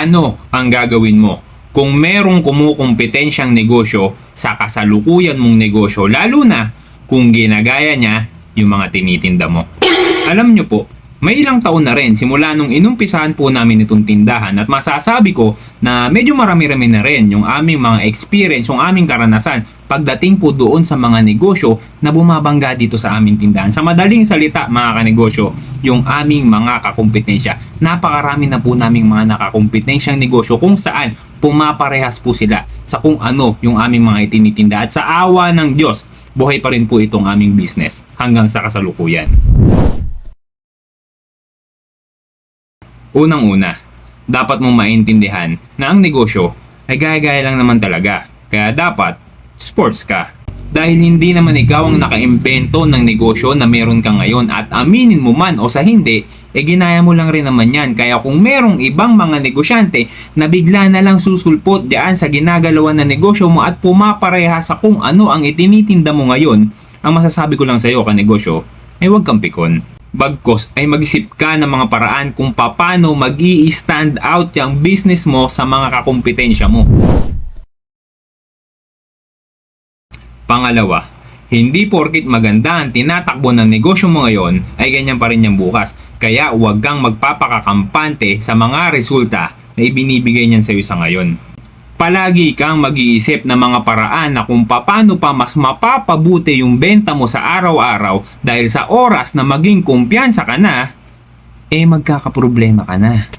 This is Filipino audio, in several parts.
Ano ang gagawin mo kung merong kumukumpetensyang negosyo sa kasalukuyan mong negosyo lalo na kung ginagaya niya yung mga tinitinda mo? Alam nyo po, may ilang taon na rin simula nung inumpisahan po namin itong tindahan at masasabi ko na medyo marami-rami na rin yung aming mga experience, yung aming karanasan pagdating po doon sa mga negosyo na bumabangga dito sa aming tindahan. Sa madaling salita mga kanegosyo, yung aming mga kakumpetensya. Napakarami na po naming mga nakakumpetensyang negosyo kung saan pumaparehas po sila sa kung ano yung aming mga itinitinda at sa awa ng Diyos, buhay pa rin po itong aming business hanggang sa kasalukuyan. Unang-una, dapat mong maintindihan na ang negosyo ay gaya-gaya lang naman talaga. Kaya dapat, sports ka. Dahil hindi naman ikaw ang nakaimbento ng negosyo na meron ka ngayon at aminin mo man o sa hindi, eh ginaya mo lang rin naman yan. Kaya kung merong ibang mga negosyante na bigla na lang susulpot diyan sa ginagalawan ng negosyo mo at pumapareha sa kung ano ang itinitinda mo ngayon, ang masasabi ko lang sa iyo kanegosyo, ay huwag kang pikon. Bagkos ay mag-isip ka ng mga paraan kung paano mag stand out yung business mo sa mga kakumpetensya mo. Pangalawa, hindi porkit maganda ang tinatakbo ng negosyo mo ngayon ay ganyan pa rin yung bukas. Kaya huwag kang magpapakakampante sa mga resulta na ibinibigay niyan sa iyo sa ngayon. Palagi kang mag-iisip ng mga paraan na kung paano pa mas mapapabuti yung benta mo sa araw-araw dahil sa oras na maging kumpiyansa ka na, eh magkakaproblema ka na.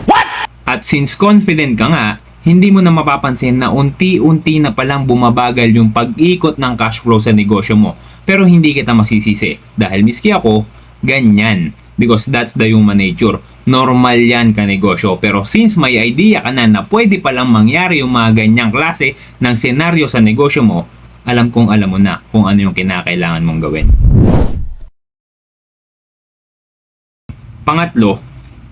At since confident ka nga, hindi mo na mapapansin na unti-unti na palang bumabagal yung pag-ikot ng cash flow sa negosyo mo. Pero hindi kita masisisi dahil miski ako, ganyan. Because that's the human nature. Normal yan ka negosyo. Pero since may idea ka na na pwede palang mangyari yung mga ganyang klase ng senaryo sa negosyo mo, alam kong alam mo na kung ano yung kinakailangan mong gawin. Pangatlo,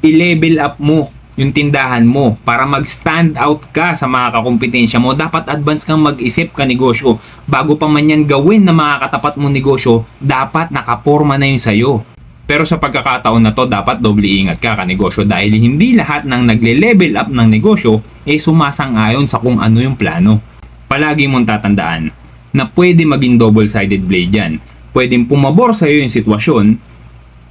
i-level up mo yung tindahan mo para mag-stand out ka sa mga kakumpetensya mo. Dapat advance kang mag-isip ka negosyo. Bago pa man yan gawin na mga katapat mo negosyo, dapat nakaporma na yun sa'yo. Pero sa pagkakataon na to, dapat doble ingat ka ka negosyo dahil hindi lahat ng nagle-level up ng negosyo ay sumasang-ayon sa kung ano yung plano. Palagi mong tatandaan na pwede maging double-sided blade yan. Pwedeng pumabor sa'yo yung sitwasyon,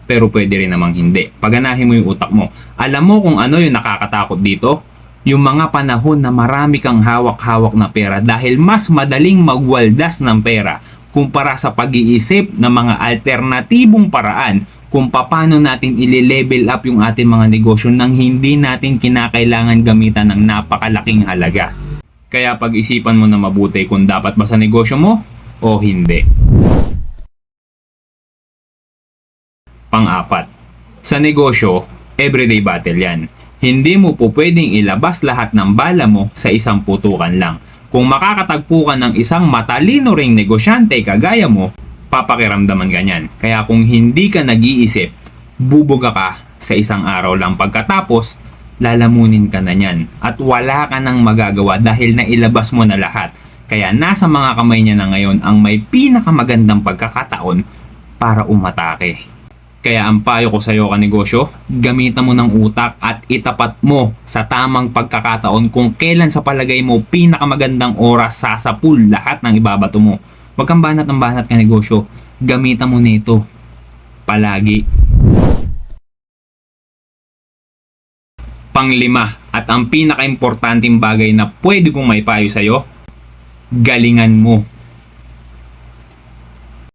pero pwede rin namang hindi. Paganahin mo yung utak mo. Alam mo kung ano yung nakakatakot dito? Yung mga panahon na marami kang hawak-hawak na pera dahil mas madaling magwaldas ng pera kumpara sa pag-iisip ng mga alternatibong paraan kung paano natin ile-level up yung ating mga negosyo nang hindi natin kinakailangan gamitan ng napakalaking halaga. Kaya pag-isipan mo na mabuti kung dapat ba sa negosyo mo o hindi. Pang-apat, sa negosyo, everyday battle yan. Hindi mo po pwedeng ilabas lahat ng bala mo sa isang putukan lang. Kung makakatagpo ka ng isang matalino ring negosyante kagaya mo, papakiramdaman ganyan. Kaya kung hindi ka nag-iisip, bubuga ka sa isang araw lang pagkatapos, lalamunin ka na niyan. At wala ka nang magagawa dahil nailabas mo na lahat. Kaya nasa mga kamay niya na ngayon ang may pinakamagandang pagkakataon para umatake. Kaya ang payo ko sa iyo kanegosyo, gamitan mo ng utak at itapat mo sa tamang pagkakataon kung kailan sa palagay mo pinakamagandang oras sasapul lahat ng ibabato mo. Huwag kang banat ng banat kanegosyo, gamitan mo nito palagi. Panglima at ang pinakaimportanteng bagay na pwede kong may payo sa iyo, galingan mo